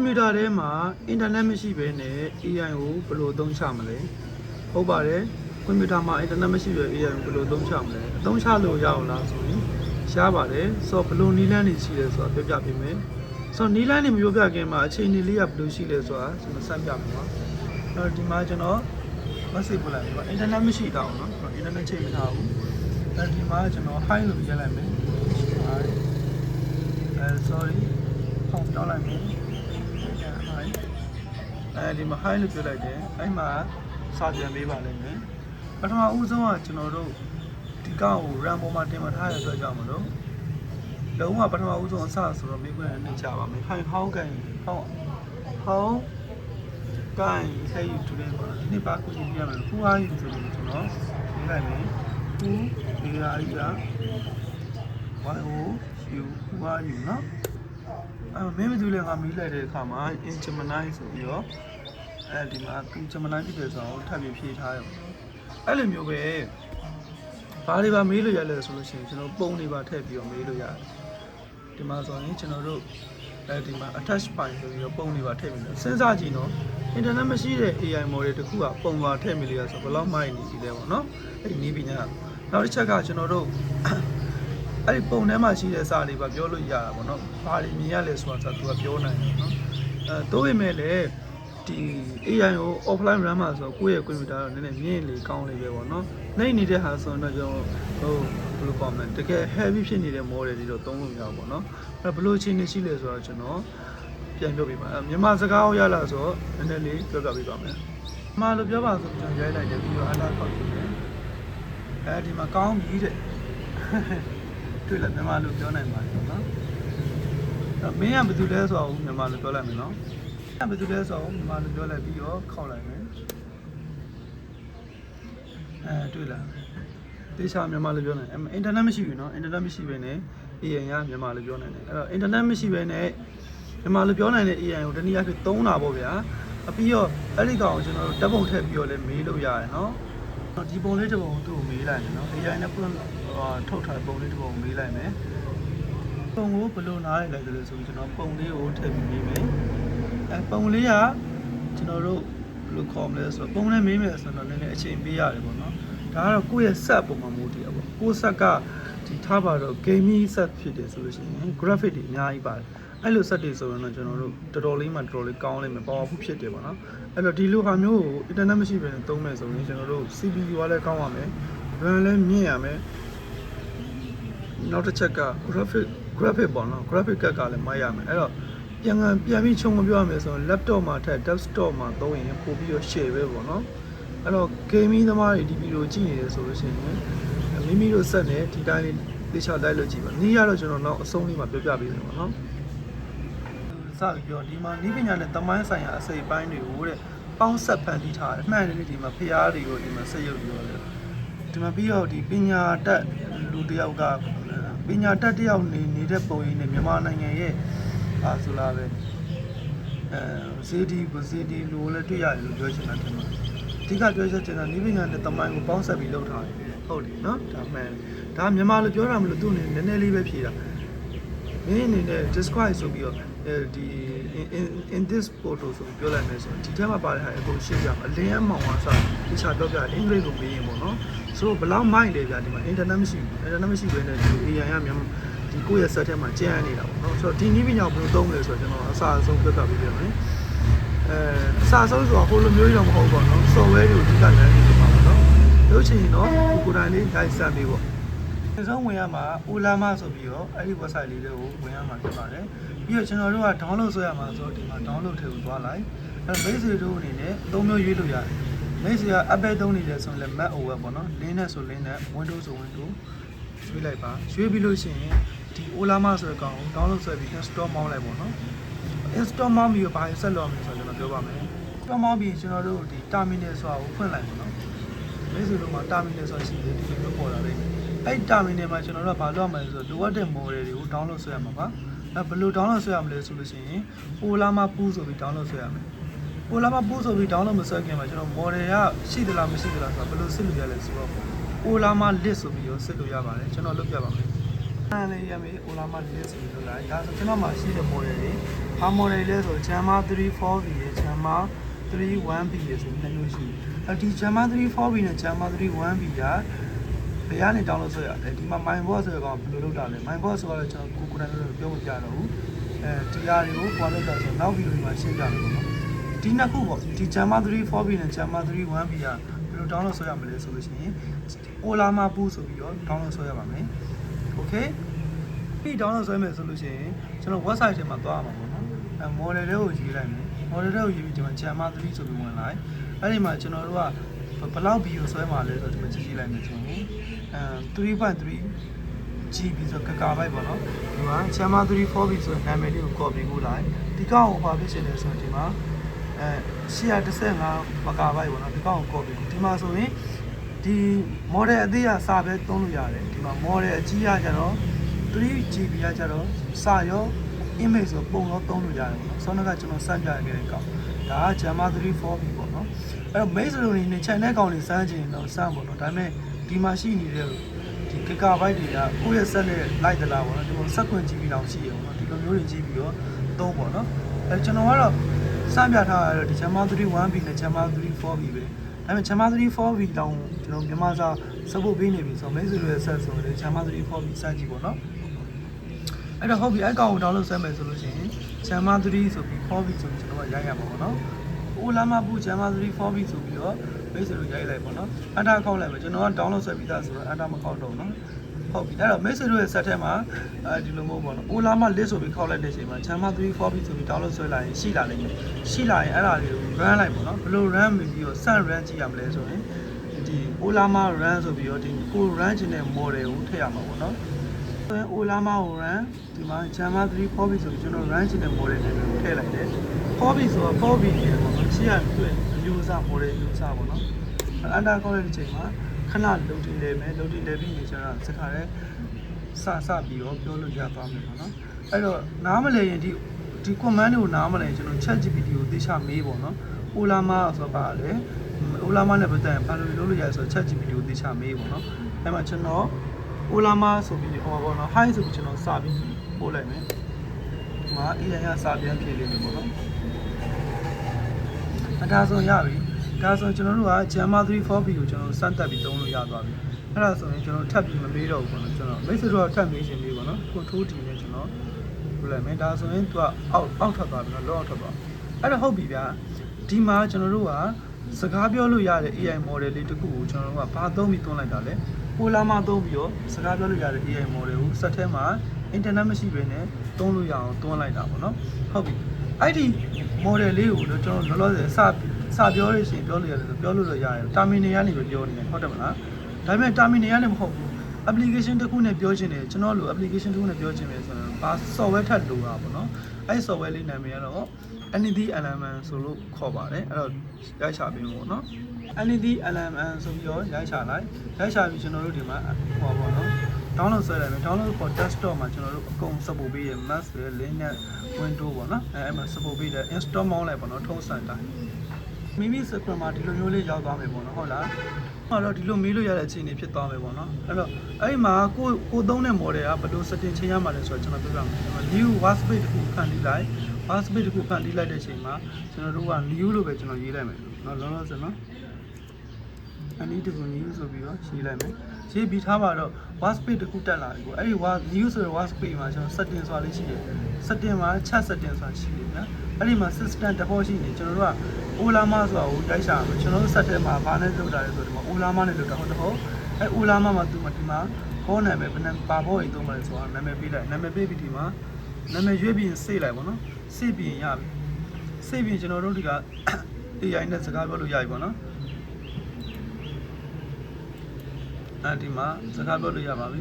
ကွန်ပျူတာထဲမှာအင်တာနက်မရှိဘဲနဲ့ AI ကိုဘယ်လိုအသုံးချမလဲဟုတ်ပါတယ်ကွန်ပျူတာမှာအင်တာနက်မရှိဘဲ AI ကိုဘယ်လိုအသုံးချမလဲအသုံးချလို့ရအောင်လားဆိုရင်ရှားပါတယ်ဆိုတော့ဘယ်လိုနီးလန်းနေရှိလဲဆိုတာပြောပြပေးမယ်ဆိုတော့နီးလန်းနေမပြောပြခင်မှာအချိန်နေလေးကဘယ်လိုရှိလဲဆိုတာကျွန်တော်စမ်းပြမယ်ပါအဲ့တော့ဒီမှာကျွန်တော် message ပို့လိုက်ပြီပါအင်တာနက်မရှိတော့ဘူးเนาะအင်တာနက်ချိန်မထားဘူးအဲ့ဒီမှာကျွန်တော် hi လို့ရေးလိုက်မယ် hi အဲ sorry ဟောင်းပြောင်းလိုက်မယ် hi အဲဒီမှာ high လို့ပြောလိုက်တယ်အဲ့မှာစာပြန်ပေးပါလိမ့်မယ်ပထမဦးဆုံးကကျွန်တော်တို့ဒီကောက်ကို RAM ပေါ်မှာတင်မထားရတဲ့အတွက်ကြောင့်မလို့လုံးဝပထမဦးဆုံးအစဆိုတော့မိခွန်းနဲ့နှိမ့်ချပါမယ် high ဟောင်းကန်ဟောင်းဟောင်းကန် say you today ပါဒီနေ့ပါကူညီပြမယ် who are you ဆိုလို့ကျွန်တော်ရေးလိုက်မယ် who ဒီကအားကြီးက why who you who are you နော် အဲမင်းမသူလည်းငါမီးလိုက်တဲ့အခါမှာ in Gemini ဆိုပြီးတော့အဲဒီမှာသူ Gemini ဖြစ်တယ်ဆိုတော့ထပ်ပြီးဖြည့်ထားရအောင်အဲ့လိုမျိုးပဲဘာတွေပါမေးလို့ရလဲဆိုလို့ရှိရင်ကျွန်တော်ပုံတွေပါထည့်ပြီးတော့မေးလို့ရတယ်ဒီမှာဆိုရင်ကျွန်တော်တို့အဲဒီမှာ attach file ဆိုပြီးတော့ပုံတွေပါထည့်ပြီးတော့စဉ်းစားကြည့်နော် internet မရှိတဲ့ AI model တခုကပုံပါထည့်မိလို့ရဆိုဘယ်လောက်မိုက်နေပြီလဲပေါ့နော်အဲ့ဒီနည်းပညာနောက်တစ်ချက်ကကျွန်တော်တို့ အဲ့ဒီပုံထဲမှာရှိတဲ့စာလေးပါပြောလို့ရတာပေါ့နော်။ဘာတွေမြင်ရလဲဆိုတာသူကပြောနိုင်တယ်နော်။အဲတိုးပေမဲ့လည်းဒီ AI ကို offline run မှာဆိုတော့ကိုယ့်ရဲ့ computer တော့နည်းနည်းမြင့်လေကောင်းလေပဲပေါ့နော်။နှိမ့်နေတဲ့ဟာဆိုတော့ကျွန်တော်ဟိုဘယ်လိုပေါ့မလဲတကယ် heavy ဖြစ်နေတဲ့ model တွေတော့သုံးလို့မရဘူးပေါ့နော်။အဲ့ဘယ်လိုအခြေအနေရှိလဲဆိုတော့ကျွန်တော်ပြန်ပြောပြပါမယ်။မြန်မာစကားကိုရလာဆိုတော့နည်းနည်းလေးပြောပြပေးပါမယ်။မြန်မာလိုပြောပါဆိုကျွန်တော်ရိုက်လိုက်တယ်ပြီးတော့အလားကောက်ကြည့်တယ်။အဲဒီမှာကောင်းပြီတဲ့။ တွေ့လဲမြန်မာလိုပြောနိုင်ပါတယ်နော်အဲ့မင်းကဘာတူလဲဆိုတော့မြန်မာလိုပြောလိုက်မယ်နော်အဲ့ဘာတူလဲဆိုတော့မြန်မာလိုပြောလိုက်ပြီးတော့ခောက်လိုက်မယ်အဲတွေ့လားတေချာမြန်မာလိုပြောနိုင်အင်တာနက်မရှိဘူးနော်အင်တာနက်မရှိဘဲနဲ့ AI ကမြန်မာလိုပြောနိုင်တယ်အဲ့တော့အင်တာနက်မရှိဘဲနဲ့မြန်မာလိုပြောနိုင်တဲ့ AI ကိုတနည်းအားဖြင့်သုံးတာပေါ့ဗျာအပြီးတော့အဲ့ဒီကောင်ကိုကျွန်တော်တို့ဓာတ်ပုံထည့်ပြီးတော့လည်းမေးလို့ရတယ်နော်ဒီပုံလေးတစ်ပုံသူ့ကိုမေးလိုက်တယ်နော် AI နဲ့ပြန် ထုတ်ထားတဲ့ပုံလေးတစ်ပုံမေးလိုက်မယ်ပုံကိုဘယ်လိုနားရလဲဆိုလို့ကျွန်တော်ပုံလေးကိုထည့်ပြီးမေးမယ်အဲပုံလေးကကျွန်တော်တို့ဘယ်လိုခေါ်မလဲဆိုတော့ပုံနဲ့မေးမယ်ဆိုတော့လည်းအချိန်ပေးရတယ်ပေါ့နော်ဒါကတော့ကိုယ့်ရဲ့ set ပုံမှာမူတည်ရပေါ့ကိုယ့် set ကဒီထားပါတော့ gaming set ဖြစ်တယ်ဆိုလို့ရှိရင် graphic တွေအများကြီးပါတယ်အဲ့လို set တွေဆိုရင်တော့ကျွန်တော်တို့တော်တော်လေးမှတော်တော်လေးကောင်းလိမ့်မယ် powerful ဖြစ်တယ်ပေါ့နော်အဲ့တော့ဒီလိုဟာမျိုးကို internet မရှိဘဲနဲ့သုံးမယ်ဆိုရင်ကျွန်တော်တို့ CPU ကလည်းကောင်းရမယ် RAM လည်းမြင့်ရမယ် နောက်တစ်ချက်က graphic graphic ပေါ့နော် graphic ကကလည်းမိုက်ရမယ်အဲ့တော့ပြန်ကန်ပြန်ပြီးခြုံမပြောရမယ်ဆိုရင် laptop မှာထက် desktop မှာသုံးရင်ပိုပြီးတော့ share ပဲပေါ့နော်အဲ့တော့ gaming သမားတွေဒီဗီဒီယိုကြည့်နေတယ်ဆိုလို့ရှိရင်မိမိတို့ဆက်နေဒီတိုင်းလေးတေချာလိုက်လို့ကြည့်ပါနီးရတော့ကျွန်တော်နောက်အဆုံးလေးမှာပြောပြပေးမယ်ပေါ့နော်စပြီးပြောဒီမှာနီးပညာနဲ့တမိုင်းဆိုင်ရာအစိပ်ပိုင်းတွေကိုတဲ့ပေါင်းဆက်ဖန်တီးထားတယ်အမှန်တကယ်ဒီမှာဖျားတွေကိုဒီမှာဆက်ရုပ်ပြောတယ်ဒီမှာပြီးတော့ဒီပညာတတ်လူတစ်ယောက်က ပညာတတ်တစ်ယောက်နေနေတဲ့ပုံရိပ်နဲ့မြန်မာနိုင်ငံရဲ့အာဆိုလာပဲအဲဇေဒီကိုဇေဒီလိုလည်းတွေ့ရတယ်လို့ပြောချင်တာတယ်မှာအဓိကပြောချက်ချင်တာနီးပညာနဲ့တမိုင်းကိုပေါင်းဆက်ပြီးလုပ်ထားတယ်ဟုတ်တယ်နော်ဒါမှန်ဒါမြန်မာလိုပြောတာမလို့သူ့အနေနဲ့နည်းနည်းလေးပဲဖြေတာမင်းအနေနဲ့ describe ဆိုပြီးတော့အဲ ဒီ in in this photo ဆိုပြီးပြောလိုက်မယ်ဆိုဒီထဲမှာပါတဲ့ဟာအကုန်ရှင်းပြမှာအလင်းအမောင်အောင်စားတခြားတော့ပြအင်္ဂလိပ်ကိုမေးရင်ပေါ့နော်ဆိုတော့ဘလောက်မိုက်လဲဗျာဒီမှာ internet မရှိဘူး internet မရှိဘဲနဲ့ဒီ AI ကမြန်မာဒီကိုယ့်ရဲ့ set ထဲမှာကျန်းနေတာပေါ့နော်ဆိုတော့ဒီနည်းပညာကိုဘယ်လိုသုံးမလဲဆိုတော့ကျွန်တော်အစားအဆုံးပြသပေးပြမယ်အဲအစားအဆုံးဆိုတော့ဟိုလိုမျိုးကြီးတော့မဟုတ်ဘူးပေါ့နော် software တွေကိုအဓိကလမ်းနေမှာပေါ့နော်လို့ချင်ရင်တော့ကိုကိုယ်တိုင်လေး guide ဆက်ပေးပေါ့အဆုံးဝင်ရမှာ Ulama ဆိုပြီးတော့အဲ့ဒီ website လေးတွေကိုဝင်ရမှာဖြစ်ပါတယ် ပြီးတော့ကျွန်တော်တို့က download ဆွဲရမှာဆိုတော့ဒီမှာ download ထည့်ကိုသွားလိုက်အဲ့ base တို့အနေနဲ့အသုံးမျိုးရွေးလို့ရတယ် base က Apple သုံးနေတယ်ဆိုရင်လည်း Mac OS ပေါ့နော် Linux ဆို Linux Windows ဆို Windows ရွေးလိုက်ပါရွေးပြီးလို့ရှိရင်ဒီ Ulama ဆိုတဲ့ကောင်ကို download ဆွဲပြီး install မောင်းလိုက်ပေါ့နော် install မောင်းပြီးတော့ဘာဆက်လုပ်ရမလဲဆိုတော့ကျွန်တော်ပြောပါမယ် install မောင်းပြီးကျွန်တော်တို့ဒီ terminal ဆိုတာကိုဖွင့်လိုက်ပေါ့နော်မိတ်ဆွေတို့မှာ terminal ဆိုတာရှိတယ်ဒီလိုမျိုးပေါ်လာတယ်အဲ့ terminal မှာကျွန်တော်တို့ကဘာလုပ်ရမလဲဆိုတော့လိုအပ်တဲ့ model တွေကို download ဆွဲရမှာပါ အဲ့ဘယ်လို download ဆွဲရမလဲဆိုလို့ရှိရင် Olama Pool ဆိုပြီး download ဆွဲရမယ် Olama Pool ဆိုပြီး download မဆွဲခင်မှာကျွန်တော် model ကရှိသလားမရှိသလားဆိုတာဘယ်လိုစစ်လို့ရလဲဆိုတော့ Olama list ဆိုပြီးတော့စစ်လို့ရပါတယ်ကျွန်တော်လုပ်ပြပါမယ်အဲ့လေးရမယ် Olama list ဆိုပြီးလုပ်လိုက်ဒါဆိုကျွန်တော်မှာရှိတဲ့ model တွေဘာ model လဲဆို Jamma 34V ရယ် Jamma 31V ရယ်ဆိုနှစ်မျိုးရှိတယ်အဲဒီ Jamma 34V နဲ့ Jamma 31V က ဘယ်ကနေတောင်းလို့ဆိုရလဲဒီမှာ Mindbox ဆိုတော့ဘယ်လိုလုပ်တာလဲ Mindbox ဆိုတော့ကျွန်တော်ကိုကိုယ်တိုင်လို့ပြောမပြတော့ဘူးအဲဒီဟာတွေကိုပွားလို့တာဆိုနောက်ဗီဒီယိုမှာရှင်းပြမယ်ပေါ့နော်ဒီနှစ်ခုပေါ့ဒီ Jamma 34V နဲ့ Jamma 31V ကဘယ်လိုတောင်းလို့ဆိုရမလဲဆိုလို့ရှိရင် Ola မှာပူဆိုပြီးတော့တောင်းလို့ဆိုရပါမယ် Okay ပြီး download ဆွဲမယ်ဆိုလို့ရှိရင်ကျွန်တော် website ထဲမှာသွားရမှာပေါ့နော်အဲ model တွေကိုရေးလိုက်မယ် model တွေကိုရေးပြီးကျွန်တော် Jamma 3ဆိုပြီးဝင်လိုက်အဲ့ဒီမှာကျွန်တော်တို့ကဘယ်လောက် video ဆွဲမှာလဲဆိုတော့ဒီမှာကြည့်ကြည့်လိုက်မယ်ကျွန်တော်အဲ 3.3 GB ဆိုကကာဘိုက်ပေါ့နော်ဒီမှာ Jamma 3 4B ဆိုတဲ့နာမည်လေးကို copy ကိုလိုက်ဒီကောင်ကိုဘာဖြစ်ရှင်လဲဆိုတော့ဒီမှာအဲ135 MB ပေါ့နော်ဒီကောင်ကို copy ဒီမှာဆိုရင်ဒီ model အသေးကစာပဲသုံးလို့ရတယ်ဒီမှာ model အကြီးကကျတော့ 3GB ကကျတော့စာရော image ဆိုပုံရောသုံးလို့ရတယ်ပေါ့နော်ဆောင်းကကျွန်တော်စမ်းပြခဲ့တဲ့ကောင်ဒါက Jamma 3 4B ပေါ့နော်အဲ့တော့ maze လိုနေနဲ့ channel ကောင်တွေစမ်းချင်တော့စမ်းပေါ့နော်ဒါပေမဲ့ ဒီမှာရှိနေတဲ့ဒီ gigabyte တွေကကိုယ့်ရဲ့ဆက်နဲ့လိုက်သလားပေါ့နော်ဒီလိုဆက်ခွင့် GB တောင်ရှိရပေါ့နော်ဒီလိုမျိုးတွေကြည့်ပြီးတော့သုံးပေါ့နော်အဲကျွန်တော်ကတော့စမ်းပြထားရတော့ဒီ Jamma 3 1B နဲ့ Jamma 3 4B ပဲဒါပေမဲ့ Jamma 3 4B တောင်ကျွန်တော်မြန်မာစာ support ပေးနေပြီဆိုတော့ maze လိုရဲ့ဆက်ဆိုရင် Jamma 3 4B စမ်းကြည့်ပေါ့နော်အဲ့တော့ဟုတ်ပြီအဲ့ကောင်ကို download ဆွဲမယ်ဆိုလို့ရှိရင် Jamma 3ဆိုပြီး 4B ဆိုပြီးကျွန်တော်ကရိုက်ရမှာပေါ့နော်။ Olama ပူ Jamma 3 4B ဆိုပြီးတော့ base လို့ရိုက်လိုက်ပေါ့နော်။ Enter ခောက်လိုက်မယ်ကျွန်တော်က download ဆွဲပြီးသားဆိုတော့ Enter မခောက်တော့ဘူးနော်။ဟုတ်ပြီအဲ့တော့ message ရဲ့ set ထဲမှာအဲဒီလိုမျိုးပေါ့နော် Olama list ဆိုပြီးခောက်လိုက်တဲ့အချိန်မှာ Jamma 3 4B ဆိုပြီး download ဆွဲလိုက်ရင်ရှိလာလိမ့်မယ်။ရှိလာရင်အဲ့ဒါလေးကို run လိုက်ပေါ့နော်။ဘယ်လို run ပြီးတော့ set run ကြည့်ရမလဲဆိုရင်ဒီ Olama run ဆိုပြီးတော့ဒီကို run ချင်တဲ့ model ကိုထည့်ရမှာပေါ့နော်။ ဆိုရင် Olama ကို run ဒီမှာ Jamma 3 4B ဆိုပြီးကျွန်တော် run ချင်တဲ့ model တွေထည့်လိုက်တယ် 4B ဆိုတော့ 4B ရေပေါ့နော်ရှေ့ကတွေ့အမျိုးအစား model အမျိုးအစားပေါ့နော်အန်တာကောက်တဲ့အချိန်မှာခဏလုံတင်လေမယ်လုံတင်လေပြီးရင်ကျွန်တော်စခါရဲစစပြီးတော့ပြောလို့ရသွားမယ်ပေါ့နော်အဲ့တော့နားမလဲရင်ဒီဒီ command တွေကိုနားမလဲရင်ကျွန်တော် chat GPT ကိုသေချာမေးပေါ့နော် Olama ဆိုတော့ပါလေ Olama နဲ့ပတ်သက်ရင်ဘာလို့လုပ်လို့ရလဲဆိုတော့ chat GPT ကိုသေချာမေးပေါ့နော်အဲ့မှာကျွန်တော် Olama ဆိုပြီးဟောပေါ့နော် hi ဆိုပြီးကျွန်တော်စာပြီးပို့လိုက်မယ်ဒီမှာ AI ကစာပြန်ဖြေလိမ့်မယ်ပေါ့နော်အဒါဆိုရပြီဒါဆိုကျွန်တော်တို့က Jamma 3 4B ကိုကျွန်တော်စမ်းတက်ပြီးသုံးလို့ရသွားပြီအဲ့ဒါဆိုရင်ကျွန်တော်ထပ်ပြီးမမေးတော့ဘူးပေါ့နော်ကျွန်တော်မိတ်ဆွေတို့ကထပ်မေးချင်ပြီပေါ့နော်ကိုထိုးတီနဲ့ကျွန်တော်ပြလိုက်မယ်ဒါဆိုရင်သူကအောက်အောက်ထွက်သွားပြီနော်လောအောက်ထွက်သွားအဲ့တော့ဟုတ်ပြီဗျာဒီမှာကျွန်တော်တို့က စကားပြောလို့ရတဲ့ AI model လေးတစ်ခုကိုကျွန်တော်တို့ကဘာသုံးပြီးသုံးလိုက်တာလဲပိုလာမသုံးပြီးတော့စကားပြောလို့ရတဲ့ AI model ကိုစက်ထဲမှာ internet မရှိဘဲနဲ့သုံးလို့ရအောင်တွန်းလိုက်တာပေါ့နော်ဟုတ်ပြီအဲ့ဒီ model လေးကိုတော့ကျွန်တော်လောလောဆယ်စစပြောရရှင်ပြောလို့ရတယ်ဆိုပြောလို့တော့ရတယ် terminal ကနေပဲပြောနေတယ်ဟုတ်တယ်မလားဒါပေမဲ့ terminal ကနေမဟုတ်ဘူး application တစ်ခုနဲ့ပြောချင်တယ်ကျွန်တော်လို application တစ်ခုနဲ့ပြောချင်တယ်ဆိုတော့ဘာ software ထပ်လိုတာပေါ့နော်အဲ့ software လေးနာမည်ကတော့ Anything element ဆိုလို့ခေါ်ပါတယ်အဲ့တော့ရိုက်ချပေးဖို့နော် Anything element ဆိုပြီးတော့ရိုက်ချလိုက်ရိုက်ချပြီးကျွန်တော်တို့ဒီမှာဟောပေါ့နော် download ဆွဲလိုက်မယ် download for desktop မှာကျွန်တော်တို့အကုန် support ပေးရ Mac ရယ် Linux Windows ပေါ့နော်အဲအဲ့မှာ support ပေးတယ် install မောင်းလိုက်ပေါ့နော်ထုံးစံတိုင်းမိမိ screen မှာဒီလိုမျိုးလေးရောက်သွားမယ်ပေါ့နော်ဟုတ်လားဟောတော့ဒီလိုမေးလို့ရတဲ့အခြေအနေဖြစ်သွားမယ်ပေါ့နော်အဲ့တော့အဲ့ဒီမှာကိုကိုသုံးတဲ့ model ကဘယ်လို setting ချိန်ရမှာလဲဆိုတော့ကျွန်တော်ပြောပြမယ် new workspace တစ်ခုဖန်တီးလိုက် workspace တစ်ခုဖန်တီးလိုက်တဲ့အချိန်မှာကျွန်တော်တို့က new လို့ပဲကျွန်တော်ရေးလိုက်မယ်နော်လောလောဆယ်နော်အနည်းတကူ new ဆိုပြီးတော့ရေးလိုက်မယ်ရေးပြီးထားပါတော့ workspace တစ်ခုတက်လာပြီပေါ့အဲ့ဒီ new ဆိုတဲ့ workspace မှာကျွန်တော် setting ဆိုတာလေးရှိတယ် setting မှာ chat setting ဆိုတာရှိတယ်နော်အဲ့ဒီမှာ system တစ်ပေါ်ရှိနေကျွန်တော်တို့က Olama ဆိုတာကိုတိုက်ရှာမယ်ကျွန်တော်တို့ set ထဲမှာဘာနဲ့လုပ်တာလဲဆိုတော့ဒီမှာ Olama နဲ့လုပ်တာဟုတ်တယ်ဟုတ်အဲ့ Olama မှာသူ့မှာဒီမှာခေါ်နာမည်ဘယ်နှပါဖို့ရင်သုံးမလဲဆိုတာနာမည်ပေးလိုက်နာမည်ပေးပြီးဒီမှာနာမည်ရွေးပြီးရင်စေ့လိုက်ပေါ့နော် စေ့ပြီးရင်ရပြီစေ့ပြီးကျွန်တော်တို့ဒီက AI နဲ့စကားပြောလို့ရပြီပေါ့နော်အဲဒီမှာစကားပြောလို့ရပါပြီ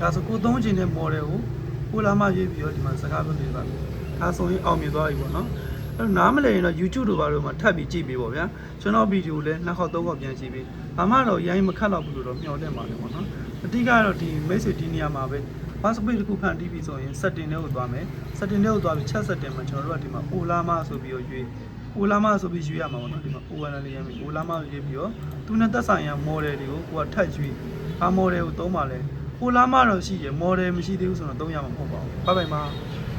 ဒါဆိုကိုသုံးချင်တဲ့ model ကိုကိုလာမရေးပြီးတော့ဒီမှာစကားပြောလို့ရပါပြီဒါဆိုရင်အောင်မြင်သွားပြီပေါ့နော်အဲ့တော့နားမလည်ရင်တော့ YouTube တို့ဘာလို့မှထပ်ပြီးကြည့်ပေးပေါ့ဗျာကျွန်တော်ဗီဒီယိုလည်းနှစ်ခေါက်သုံးခေါက်ပြန်ကြည့်ပေးဘာမှတော့ရိုင်းမခတ်တော့ဘူးလို့တော့မျှော်လင့်ပါတယ်ပေါ့နော် အတိကတော့ဒီ message ဒီနေရာမှာပဲ password တစ်ခုဖန်တီးပြီးဆိုရင် setting တွေကိုသွားမယ် setting တွေကိုသွားပြီး chat setting မှာကျွန်တော်တို့ကဒီမှာ olama ဆိုပြီးတော့ရွေး olama ဆိုပြီးရွေးရမှာပေါ့နော်ဒီမှာ olama လေးရမယ် olama ရွေးပြီးတော့သူနဲ့သက်ဆိုင်ရာ model တွေကိုကိုကထပ်ရွေးဘာ model ကိုသုံးပါလဲပိုလာမတော့ရှိရ model မရှိသေးဘူးဆိုတော့သုံးရမှာမဟုတ်ပါဘူးဘိုင်ဘိုင်မှာ